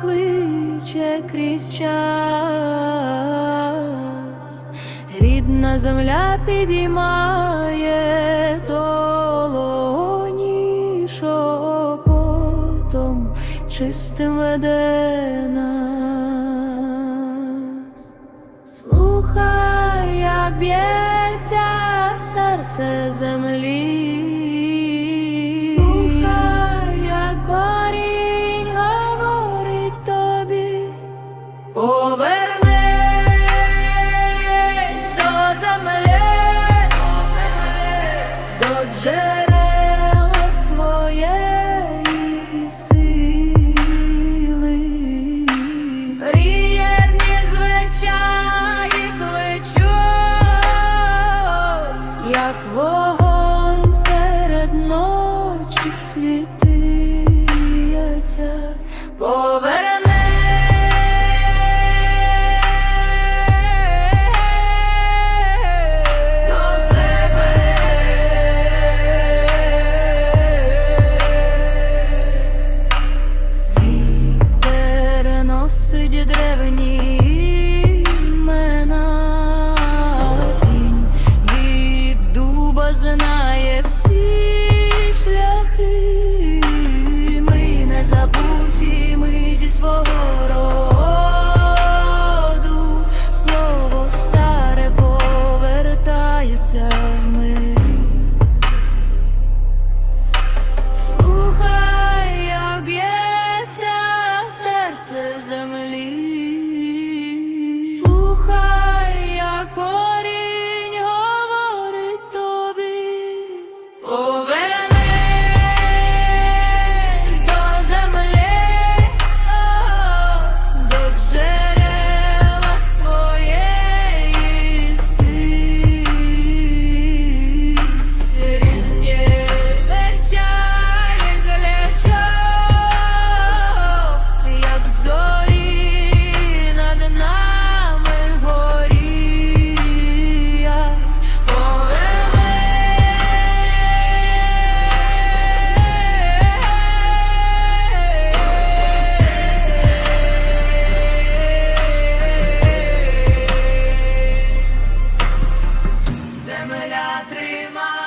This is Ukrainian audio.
кличе крізь час, рідна земля підіймає долоні шепотом чистим веде нас. Слухай, як б'ється серце землі. Вогонь серед ночі світиться. Себе. Вітер древні тримай.